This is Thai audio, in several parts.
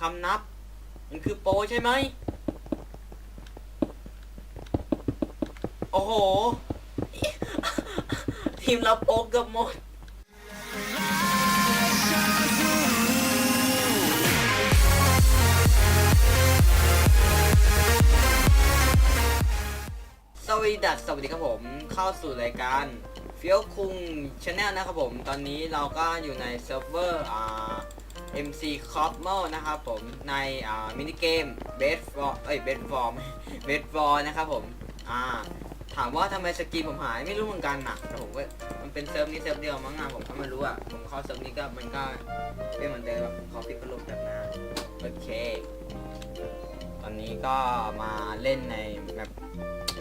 คำนับ มันคือโปรใช่ไหม โอ้โห ทีมเราโปรเกือบหมดสวัสดีดัสสวัสดีครับผมเข้าสู่รายการเฟียวคุงชาแนลนะครับผม ตอนนี้เราก็อยู่ในเซิร์ฟเวอร์อ่า MC c o s m o นะครับผมในมินิเกม b e d f o r เอ้ย b e d f o r b e d f o r นะครับผมอ่าถามว่าทำไมสกินผมหายไม่รู้เหมือนกันนะแต่ผมก็มันเป็นเซิร์ฟนี้เซิร์ฟเดียวมั้งนะผมก็ไม่รู้อะผมเข้าเซิร์ฟนี้ก็มันก็เป็นเหมือนเดิมแบบขอปิดพัดลมแบบนะโอเค ตอนนี้ก็มาเล่นในแบบ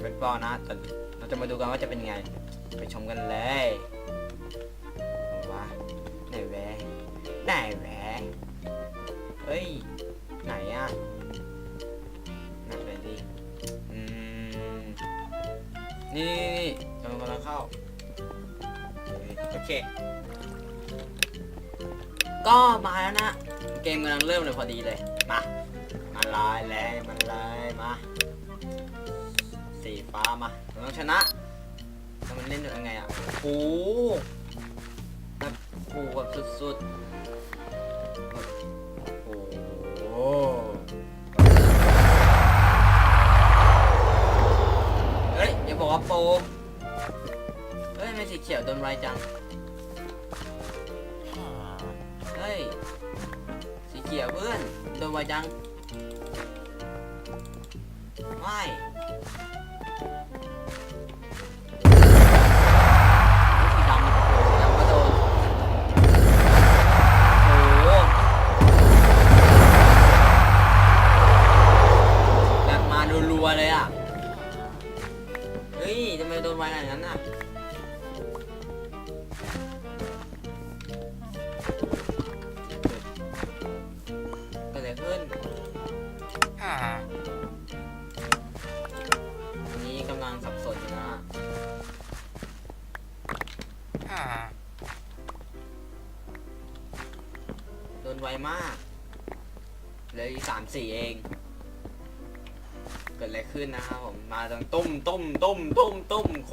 เบสบอลนะแต่เราจะมาดูกันว่าจะเป็นไง ไปชมกันเลยว้าไหนแวะไหนแว นี่นี่นี่กำลังเข้า โอเค ก็มาแล้วนะ เกมกำลังเริ่มเลยพอดีเลย มา มาลายเลยมันเลยมา สีฟ้ามาเราต้องชนะแล้วมันเล่นยังไงอะโอ้แบบโอ้แบบสุดๆแบบโอ้ บอกว่าโปรเฮ้ยไม่สีเขียวโดนไรจัง เฮ้ย สีเขียวเพื่อนโดนไวจัง ไม่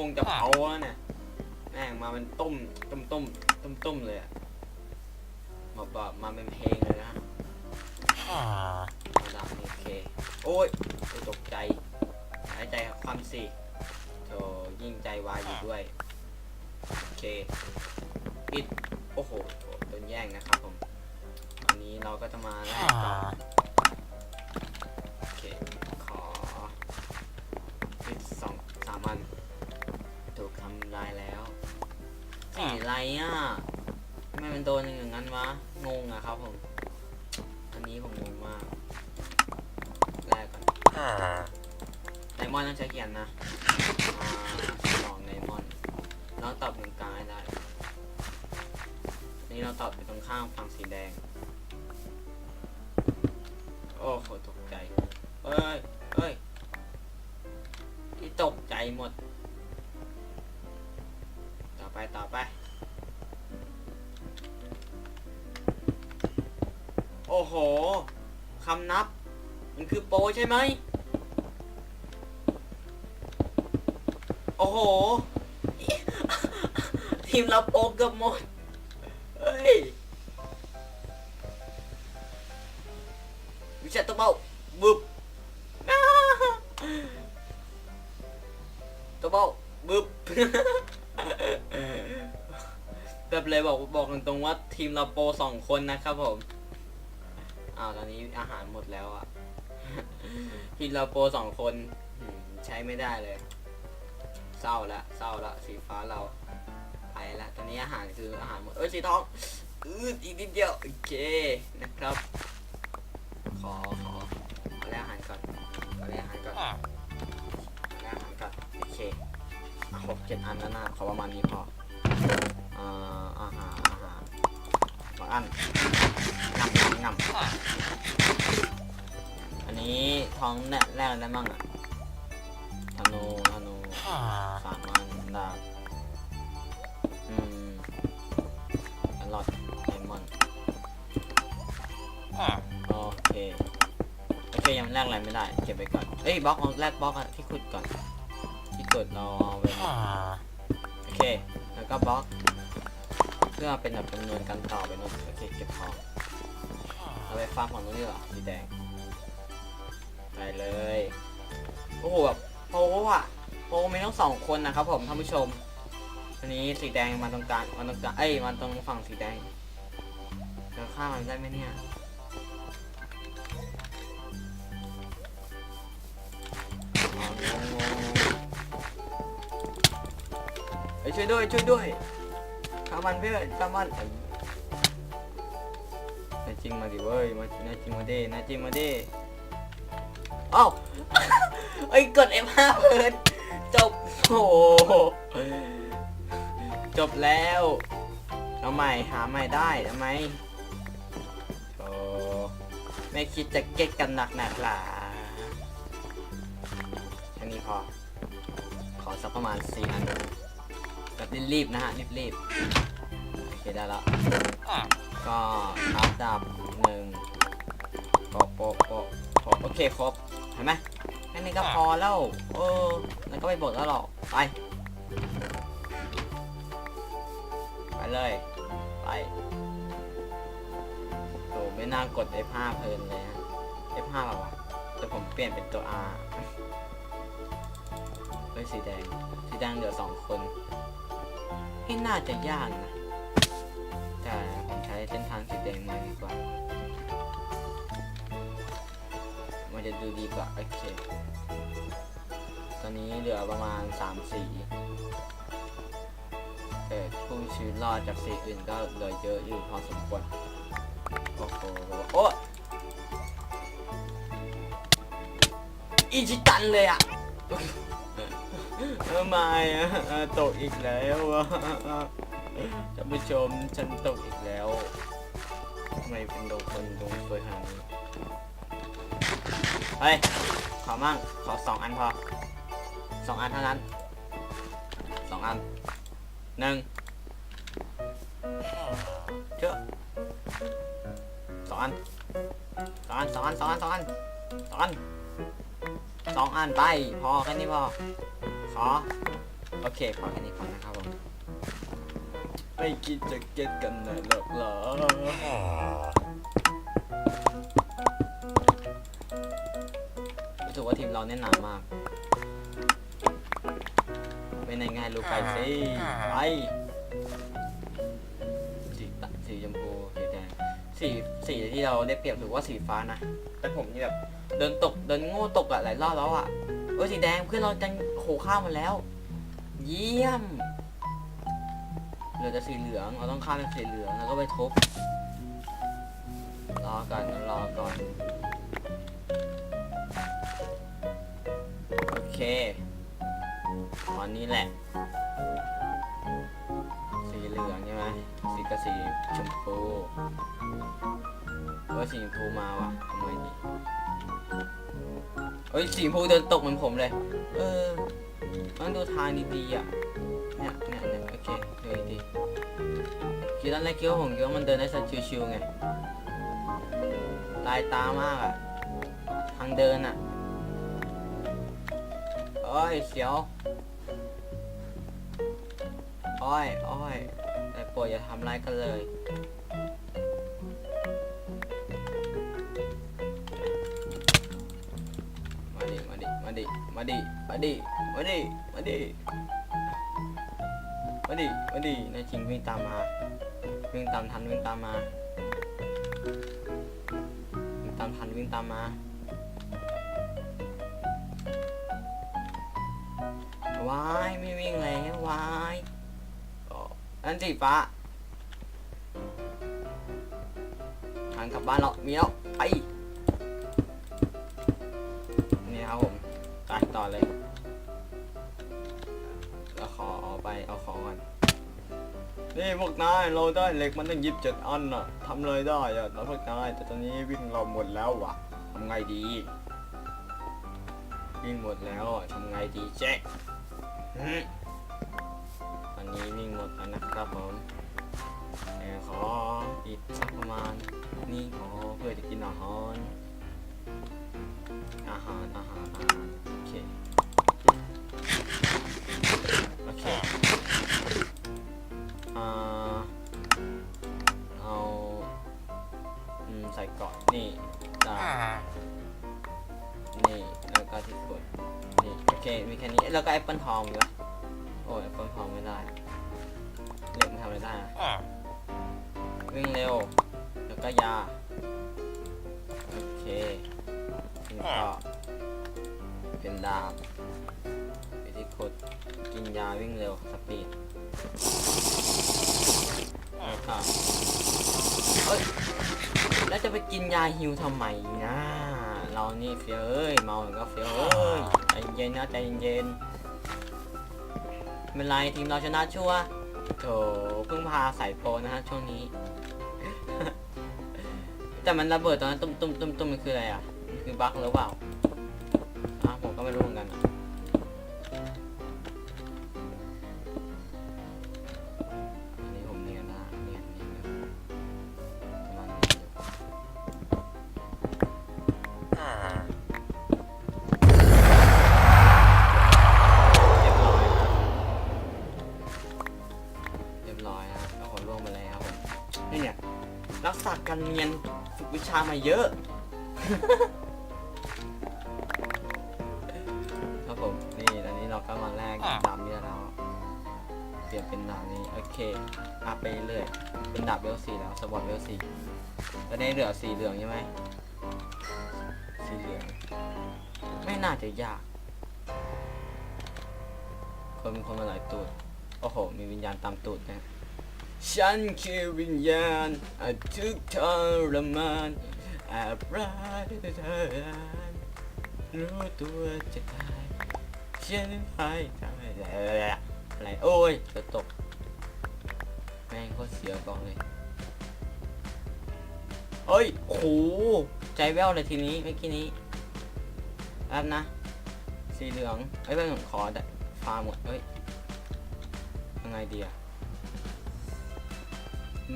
งจะเผาแล้วเนี่ยแม่งมาเป็นตุ้มตุ้มต้มต้มต้มเลยอะมาแบบมาเป็นเพลงเลยนะระดับโอเค โอ้ยตกใจหายใจความสิโธยิ่งใจวายอยู่ด้วย โอเค ปิด โอ้โหโดนแย่งนะครับผม วันนี้เราก็จะมาแลกก่อ ลายแล้วสีอะไรอะทำไมมันโดนอย่างนั้นวะ งงอะครับผม อันนี้ผมงงมากแรกก่อนไดมอนด์ต้องใช้เขียนนะอ่าสองไดมอนด์เราตอบตรงกลางให้ได้ นี่เราตอบไปตรงข้างฝั่งสีแดง โอ้โหคำนับ มันคือโปใช่ไหม โอ้โห ทีมเราโปเกือบหมด เฮ้ย วิชาตัวเบาบึบตัวเบาบึบแบบเลยบอกบอกตรงๆว่าทีมเราโปสองคนนะครับผม อ้าวตอนนี้อาหารหมดแล้วอะทีมเราโปรสองคนอืมใช้ไม่ได้เลย เศร้าละเศร้าละสีฟ้าเราไปละตอนนี้อาหารคืออาหารหมด เอ้ยสีทองอืดอีกนิดเดียวโอเคนะครับ ขอขอขอแลกอาหารก่อนขอแลกอาหารก่อนขอแลกอาหารก่อนโอเคอะหกเจ็ดอันแล้วนะขอประมาณนี้พออ่าอาหารอาหารสองอัน งำอันนี้ท้องแน่แรกอะไรบ้งอะธนูธนูสามอันดาบอืมอลอดไดมอนด์โอเคโอเคยังแลกอะไรไม่ได้เก็บไปก่อนเอ้ยบล็อกเอาแลกบล็อกอะที่ขุดก่อน ที่ขุดเราเอาไปโอเค แล้วก็บล็อก เพื่อเป็นแบบจำนวนการต่อไปนู่นโอเคเก็บของ ไปฟาร์มของนู้นดีกว่าสีแดงไปเลยโอ้โหแบบโปอะโปมีทั้งสองคนนะครับผมท่านผู้ชมอันนี้สีแดงมาตรงกลางมาตรงกลางเอ้ยมาตรงฝั่งสีแดงจะฆ่ามันได้ไหมเนี่ยเอช่วยด้วยช่วยด้วยฆ่ามันเพื่อนฆ่ามัน จริงมาดิเว้ยมานายจริงมาดินายจริงมาดิเอ้าเอ้ยกด F5 เพิ่นจบโอ้โหจบแล้วเอาใหม่หาใหม่ได้ทำไมโอ้ไม่คิดจะเก็ตกันหนักหนักหล่ะแค่นี้พอ ขอสักประมาณสี่อันแบบรีบๆนะฮะรีบๆโอเคได้แล้ว ก็อัพดับหนึ่งโปะโปะโปะโปะโอเคครบเห็นไหมแค่นี้ก็พอแล้วเออแล้วก็ไปบดแล้วหรอกไป ไปเลย ไปโอ้ไม่น่ากด F5 เพลินเลยฮะ F5 แบบวะแต่ผมเปลี่ยนเป็นตัว R เฮ้ยสีแดง สีแดงเหลือสองคนให้น่าจะยากนะ เส้นทางสีแดงมาดีกว่า มันจะดูดีกว่า โอเค ตอนนี้เหลือประมาณ3สีเออผู้ชีวิตรอดจากสีอื่นก็เหลือเยอะอยู่พอสมควร โอ้โห โอ้อีจิตันเลยอะทำไมอะตกอีกแล้วอะ ท่านผู้ชมฉันตกอีกแล้วทำไมเป็นดงคนดงสวยขนาดนี้เฮ้ย ขอมั่ง ขอสองอันพอสองอันเท่านั้นสองอันหนึ่งเจ้าสองอันสองอันสองอันสองอันสองอันสองอันสองอันไป พอแค่นี้พอขอ โอเค พอแค่นี้พอนะครับผม ไม่คิดจะเก็ตกันหน่อยหรอกเหรอ รู้สึกว่าทีมเราแน่นหนามากเป็นยังไงลูกไปสิ ไป สีตะสีชมพูสีแดงสีสีที่เราได้เปรียบถือว่าสีฟ้านะ แต่ผมนี่แบบเดินตกเดินโง่ตกอะหลายรอบแล้วอะเออสีแดงเพื่อนเราจะโขข้ามมาแล้ว เยี่ยม ลือแต่สีเหลืองเราต้องข้ามเป็นสีเหลืองแล้วก็ไปทุบรอก่อนรอก่อนโอเคตอนนี้แหละ สีเหลืองใช่ไหมสีกับสีชมพูเออสีชมพูมาว่ะทำไมดีเอ้ยสีชมพูเดินตกเหมือนผมเลย เออต้องดูทางดีๆอะ คือตอนแรกคิดว่าผมคิดว่ามันเดินได้สัชิวๆไงลายตามากอะทางเดินอะโอ้ยเสียวอ้ยยอ้ยแต่ปวดอย่าทำไรกันเลยมาดิ มาดิ มาดิ มาดิ มาดิ มาดิ มาดิ มาดินายจริงวิ่งตามมา วิ่งตามทันวิ่งตามมา วิ่งตามทันวิ่งตามมาวายไม่วิ่งแล้ววายอ๋อนั่นสีฟ้าทางกลับบ้านเรามีแล้วไปนี่ครับผมไปต่อเลยแล้วขอเอาไปเอาของก่อน นี่พวกนายเราได้เหล็กมันตั้งยิบเจ็ดอันอะทำเลยได้อะแล้วพวกนายแต่ตอนนี้วิ่งเราหมดแล้ววะทำไงดี วิ่งหมดแล้วทำไงดีเจ๊ตอนนี้วิ่งหมดแล้วนะครับผมขออีกสักประมาณนี่ขอเพื่อจะกินอาหารอาหารอาหารอาหาร เปิลทองมีปะโอ้ยแอปเปิลทองไม่ได้เหล็กมันทำอะไรได้อะวิ่งเร็ว แล้วก็ยา โอเคถึงต่อเป็นดาบไปที่กดกินยาวิ่งเร็วสปีดแล้วก็เอ้ยแล้วจะไปกินยาฮิวทำไมนะ เรานี่เฟียเอ้ย เมาก็เฟียเอ้ยใจเย็นนะใจเย็นไม่ เป็นไรทีมเราชนะชัวโถเพิ่งพาสายโปรนะฮะช่วงนี้ แต่มันระเบิดตอนนั้นตุ้มตุ้มตุ้มตุ้มมันคืออะไรอะมันคือบั๊กหรือเปล่าอะผมก็ไม่รู้เหมือนกันอะ เนี่ยรักษาการเนียนฝึกวิชามาเยอะ ครับผมนี่ตอนนี้เราก็มาแลกดาบนี้แล้วเปลี่ยนเป็นดาบนี้โอเคอัพไปเรื่อยเป็นดาบเวลสี่แล้วสปอร์ตเวลสี่ตอนนี้เหลือสีเหลืองใช่ไหมสีเหลืองไม่น่าจะยาก คนมีคนมาหลายตูดโอ้โห มีวิญญาณตามตูดนะ ฉันคือวิญญาณอาทุกทรมานแอบรักเธอรู้ตัวจะตายฉันให้ทำอะอะไรโอ้ยจะตก แม่งโคตรเสียกองเลยเฮ้ยโอ้โหใจแว่วเลยทีนี้เมื่อกี้นี้แป๊บนะ สีเหลืองเอ้เพื่อนผมขอได้ฟาร์มหมดเฮ้ยยังไงดีอะ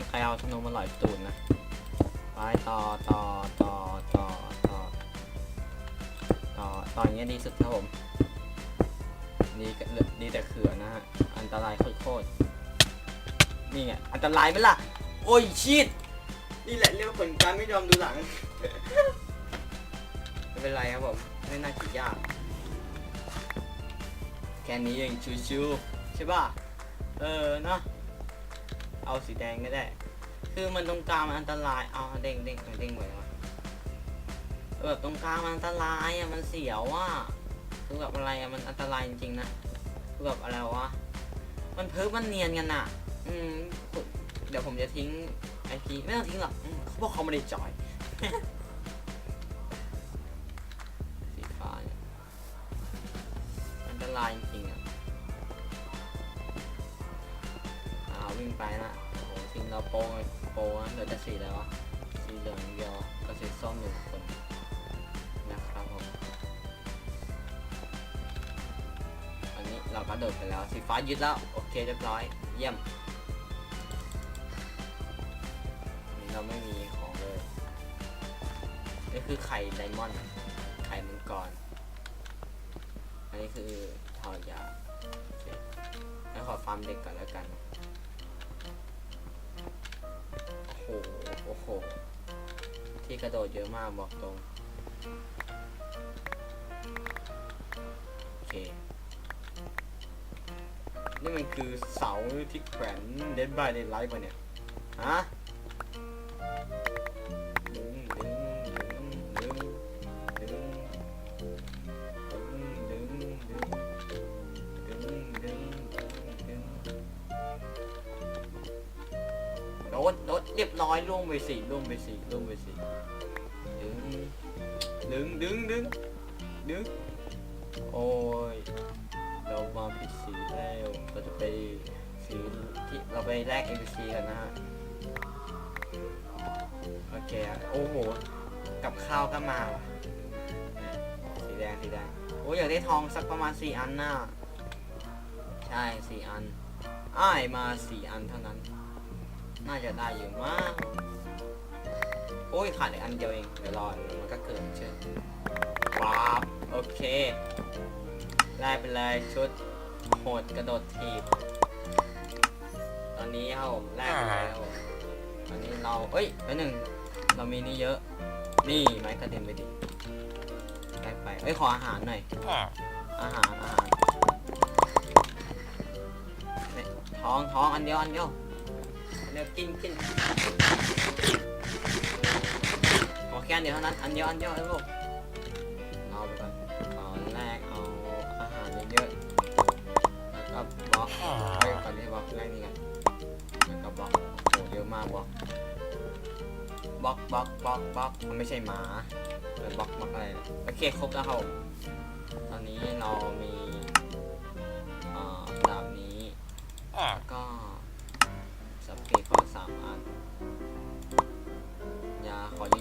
ใครเอาธนูมาหล่อยตูนนะ ไปต่อต่อต่อต่อต่อต่อต่ออย่างเงี้ยดีสุดครับผมดีดีแต่เขือนะฮะ อันตรายโคตรนี่ไง อันตรายไหมล่ะ โอ้ยชิดนี่แหละเรียกว่าผลการไม่ยอมดูหลัง ไม่เป็นไรครับผม ไม่น่าคิดยาก แค่นี้เองชิวๆใช่ป่ะ เออเนาะ เอาสีแดงก็ได้ คือมันตรงกลางมันอันตรายเอาเด้งเด้งเด้งไปวะเออตรงกลางมันอันตรายอะมันเสียวอะคือแบบอะไรอะมันอันตรายจริงๆนะคือแบบอะไรวะมันเพิ่มมันเนียนกันอะ อืมเดี๋ยวผมจะทิ้งไอพีไม่ต้องทิ้งหรอกเขาบอกเขาไม่ได้จอยสีฟ้าเนี่ยอันตรายจ โปรโปรนะเหลือแต่สีแล้ววะสีเหลืองเดียวกับสีส้มหนึ่งคนนะครับผมอันนี้เราก็โดดไปแล้วสีฟ้ายึดแล้วโอเคเรียบร้อย เยี่ยมนนี้เราไม่มีของเลยนี่คือไข่ไดมอนด์ไข่มังกรอันนี้คือทอยาโอเคงั้นขอฟาร์มเด็กก่อนแล้วกัน หโอ้โห ที่กระโดดเยอะมากบอกตรง โอเค นี่มันคือเสาที่แขวนเดนบายเดนไลท์ป่ะเนี่ย ฮะดึงดึงดึง เรียบร้อยล่วงไปสี่ล่วงไปสี่ล่วงไปสี่ดึงดึงดึงดึงดึงโอ้ยเรามาผิดสีแล้วเราจะไปสีที่เราไปแลก NPC กันนะฮะโอเคโอ้โหกับข้าวก็มาว่ะสีแดงสีแดงโอ้ยอยากได้ทองสักประมาณสี่อันน่ะใช่สี่อันอ้ายมาสี่อันเท่านั้น น่าจะได้อยู่มากโอ้ยขาดอีกอันเดียวเอง เดี๋ยวรอเดี๋ยวมันก็เกินเชื่อว้าบโอเค ได้ไปเลยชุดโหดกระโดดทีบ ตอนนี้ครับผมแรกไปเลยครับผมตอนนี้เราเอ้ยไปหนึ่ง เรามีนี่เยอะ นี่ไม้กระเด็นไปดิไปไปเอ้ยขออาหารหน่อย อาหารอาหารเนี่ยท้องท้องอันเดียวอันเดียวอัน เดียวกินกินขอแค่อันเดียวเท่านั้น อันเดียวอันเดียวลูกเอาไปก่อนตอนแรกเอาอาหารเยอะๆแล้วก็บล็อกไปก่อนที่บล็อกแรกนี่กันแล้วก็บล็อกโอ้เยอะมากบล็อกบล็อกบล็อกบล็อกบล็อกมันไม่ใช่หมาเป็นบล็อกบล็อกอะไรนะโอเคครบแล้วครับตอนนี้เรามีดาบนี้แล้วก็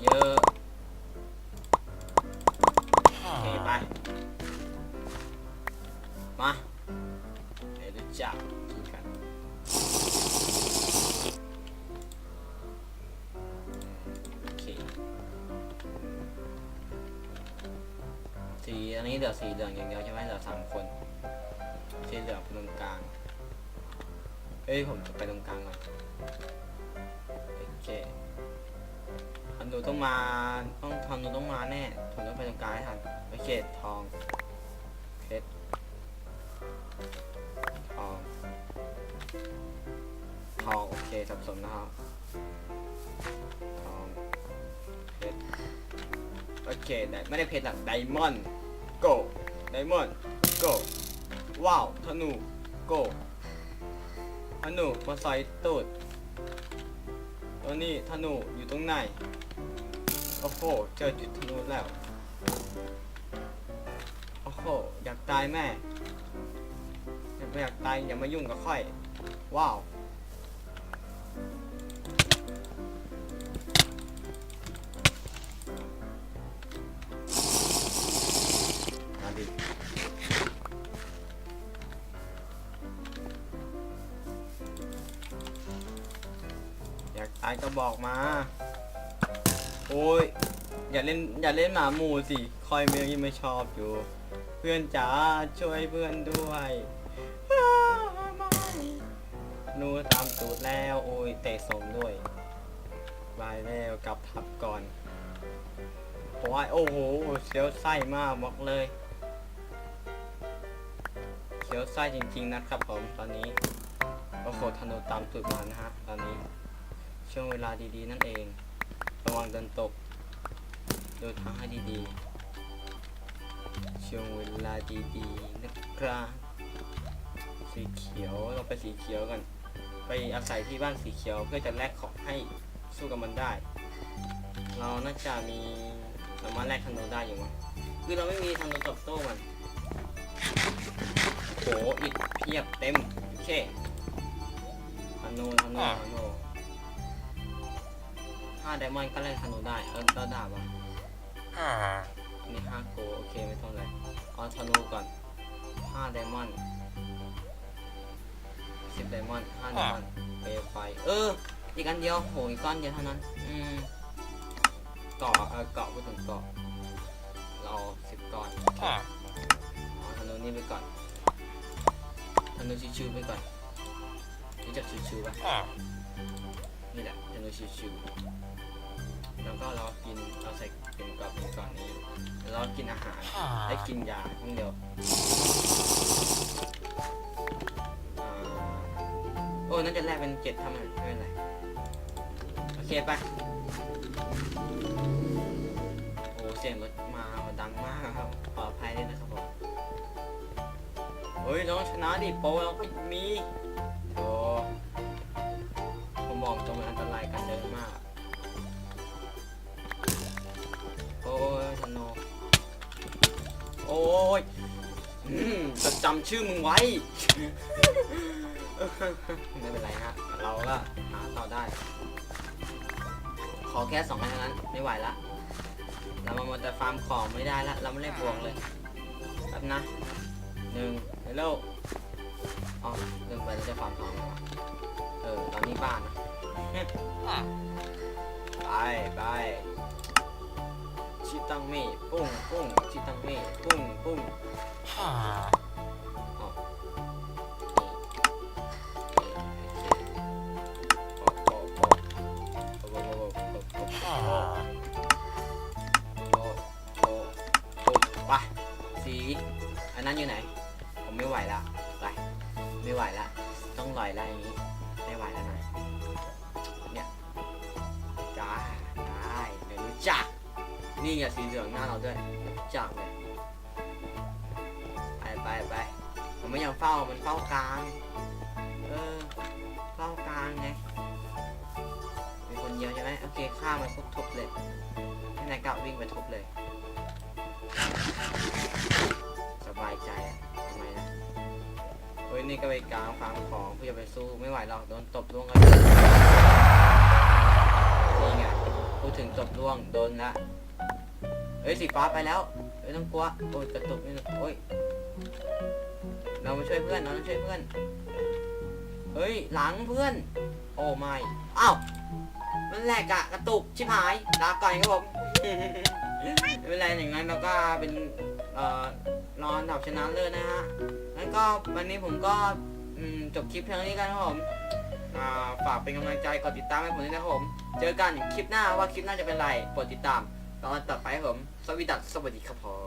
เยอะๆโอเคไป มาเดี๋ยวจะจับกินกันโอเคสีอันนี้เหลือสีเหลืองอย่างเดียวใช่ไหมเหลือสามคนสีเหลืองเป็นตรงกลางเอ้ยผมจะไปตรงกลางก่อน นูต้องมาต้องทันดูต้องมาแน่ผมต้องไปตรงกลางให้ทันโอเคทองเพชรทองทองโอเคสับสนนะครับทองเพชรโอเคได้ไม่ได้เพชรหรอกไดมอนด์โกไดมอนด์โกว้าวธนูโกธนูมาใส่ตูดตัวนี้ธนูอยู่ตรงไหน โอ้โห เจอจุดธนูแล้ว โอ้โห อยากตายแม่ อยากไม่อยากตายอย่ามายุ่งกับค่อย ว้าว มาดิอยากตายก็บอกมา โอ้ยอย่าเล่นอย่าเล่นหมาหมูสิคอยเมียยังไม่ชอบอยู่ เพื่อนจ๋าช่วยเพื่อนด้วยหนูตามตูดแล้ว โอ้ยเตะสมด้วยบายแล้วกลับทับก่อนโอ้ยโอ้โหเสียวไส้มากบอกเลยเสียวไส้จริง ๆ นะครับผมตอนนี้โอ้โหธนูตามตูดมานะฮะตอนนี้ช่วงเวลาดีๆนั่นเอง ระวังดินตกเดินทางให้ดีๆ ช่วงเวลาดีๆนะครับสีเขียวเราไปสีเขียวกัน ไปอาศัยที่บ้านสีเขียวเพื่อจะแลกของให้สู้กับมันได้ เราน่าจะมีสามารถแลกธนูได้อยู่มั้งคือเราไม่มีธนูตอบโต้มันโหอิดเพียบเต็มโอเคธนูธนูธนูาไดมอนด์ก็แลกธนูได้ เออแล้วดาบอะอันนี้ห้าโกโอเคไม่ต้องเลยเอาธนูก่อนห้าไดมอนด์สิบไดมอนด์ห้าไดมอนด์เปลวไฟเออ อีกอันเดียวโหอีกก้อนเดียวเท่านั้น อืมเกาะเออเกาะพูดถึงเกาะเราสิบก้อนเอาธนูนี่ไปก่อนธนูชิวๆไปก่อนรู้จักชิวๆปะ นี่แหละธนูชิวๆแล้วก็เรากินเราใส่เป็นกรอบเป็นก่อนนี้แล้วเรากินอาหารได้กินยาทั้งเดียวอ่าโอ้น่าจะแลกเป็นเจ็ดทำไมไม่เป็นไรโอเคไปโอ้เสียงรถมาดังมากครับขออภัยด้วยนะครับผมเฮ้ยน้องชนะดิโปรเราก็มีโอ้ผมบอกตรงมันอันตราย จำชื่อมึงไว้ ไม่เป็นไรฮะ เราก็หาต่อได้ ขอแค่สองอันเท่านั้น ไม่ไหวละ เรามามาแต่ฟาร์มของไม่ได้ละ เราไม่ได้บวกเลยแป๊บนะหนึ่งเฮลโลอ๋อลืมไปเราจะฟาร์มของแล้วอะเออ ตอนนี้บ้านนะ ไปไปชิตังเมฆปุ้งปุ้งชิตังเมฆปุ้งปุ้ง น้าเราด้วยจักเลยไปไปไปผมไม่ยอมเฝ้ามันเฝ้ากลาง เออเฝ้ากลางไงมีคนเดียวใช่ไหมโอเคฆ่ามันทุบทุบเลยให้นายกะวิ่งไปทุบเลย สบายใจอะทำไมนะเฮ้ยนี่ก็ไปกลางฟังของเพื่อจะไปสู้ไม่ไหวหรอกโดนตบล่วงกันนี่ไงพูดถึงตบล่วงโดนละ ฮ้ยสีฟ้าไปแล้วไม่ต้องกลัวโอ้ยกระตุกนี่โอ้ยเรามาช่วยเพื่อนเราต้องช่วยเพื่อนเฮ้ยหลังเพื่อน โอ้ไม่อ้าวมันแหลกอะกระตุกชิบหายลาก่อนครับผมไม่เป็นไรอย่างนั้นเราก็เป็นเอ่อรอนดับชนะเลิศนะฮะงั้นก็วันนี้ผมก็จบคลิปเพียงนี้กันครับผมฝากเป็นกำลังใจกดติดตามให้ผมด้วยนะครับผม เจอกันคลิปหน้าว่าคลิปหน้าจะเป็นไรกดติดตาม ตอนต่อไปครับผม สวัสดีดัสสวัสดีครับผม